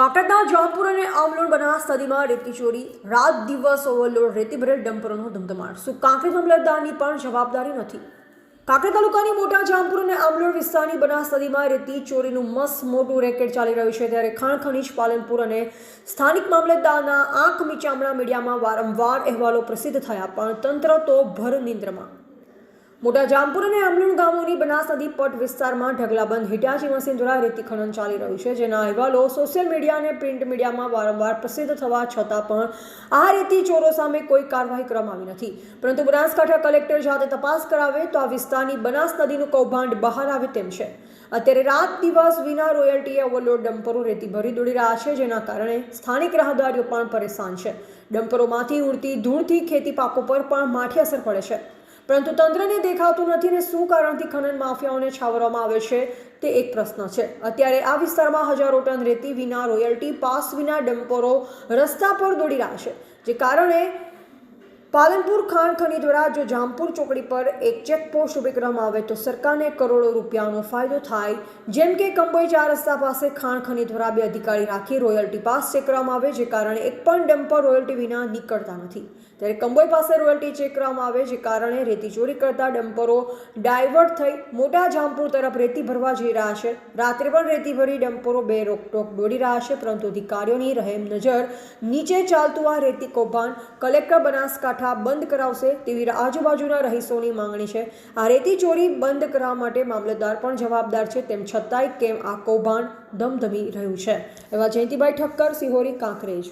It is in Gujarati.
કાકડના જોધપુર અને આમલોડ બનાસ નદીમાં રેતી ચોરી, રાત દિવસ ઓવરલોડ રેતી ભરેલ ડમ્પરોનો ધમધમાટ. શું કાંકરી મામલતદારની પણ જવાબદારી નથી? કાંકરી તાલુકાની મોટા જામપુર અને આમલોડ વિસ્તારની બનાસ નદીમાં રેતી ચોરીનું મસ્ત મોટું રેકેટ ચાલી રહ્યું છે ત્યારે ખાણ ખનીજ પાલનપુર અને સ્થાનિક મામલતદારના આંખ મીચામણા મીડિયામાં વારંવાર અહેવાલો પ્રસિદ્ધ થયા, પણ તંત્ર તો ભર નિંદ્રમાં. મોટા જામપુર અને આમલુણ ગામોની બનાસ નદી પટ વિસ્તારમાં ઢગલાબંધ હિટાચી મશીન દ્વારા રેતી ખનન ચાલી રહ્યું છે, જેના અહેવાલો સોશિયલ મીડિયા અને પ્રિન્ટ મીડિયામાં વારંવાર પ્રસિદ્ધ થવા છતાં પણ આ રેતી ચોરો સામે કોઈ કાર્યવાહી કરવામાં આવી નથી. પરંતુ બનાસકાંઠા કલેક્ટર જાતે તપાસ કરાવે તો આ વિસ્તારની બનાસ નદીનું કૌભાંડ બહાર આવે તેમ છે. અત્યારે રાત દિવસ વિના રોયલ્ટીએ ઓવરલોડ ડમ્પરો રેતી ભરી દોડી રહ્યા છે, જેના કારણે સ્થાનિક રાહદારીઓ પણ પરેશાન છે. ડમ્પરોમાંથી ઉડતી ધૂળથી ખેતી પાકો પર પણ માઠી અસર પડે છે. પરંતુ તંત્રને દેખાતું નથી ને શું કારણથી ખનન માફિયાઓને છાવરવામાં આવે છે તે એક પ્રશ્ન છે. અત્યારે આ વિસ્તારમાં હજારો ટન રેતી વિના રોયલ્ટી પાસ વિના ડમ્પરો રસ્તા પર દોડી રહ્યા છે, જે કારણે પાલનપુર ખાણ ખની દ્વારા જો જામપુર ચોકડી પર એક ચેકપોસ્ટ ઊભી કરવામાં આવે તો સરકારને કરોડો રૂપિયાનો ફાયદો થાય. જેમ કે કંબોઈ ચાર રસ્તા પાસે ખાણ ખની દ્વારા બે અધિકારી રાખી રોયલ્ટી પાસ ચેક કરવામાં આવે, જે કારણે એક પણ ડમ્પર રોયલ્ટી વિના નીકળતા નથી. ત્યારે કંબોઈ પાસે રોયલ્ટી ચેક કરવામાં આવે, જે કારણે રેતી ચોરી કરતા ડમ્પરો ડાયવર્ટ થઈ મોટા જામપુર તરફ રેતી ભરવા જઈ રહ્યા છે. રાત્રે પણ રેતી ભરી ડમ્પરો બે રોકટોક દોડી રહ્યા છે, પરંતુ અધિકારીઓની રહેમ નજર નીચે ચાલતું આ રેતી કૌભાંડ કલેક્ટર બનાસકાંઠા બંધ કરાવશે તેવી આજુબાજુના રહીશોની માંગણી છે. આ રેતી ચોરી બંધ કરાવવા માટે મામલતદાર પણ જવાબદાર છે, તેમ છતાંય કેમ આ કૌભાંડ ધમધમી રહ્યું છે? એવા જયંતિભાઈ ઠક્કર, સિહોરી કાંકરેજ.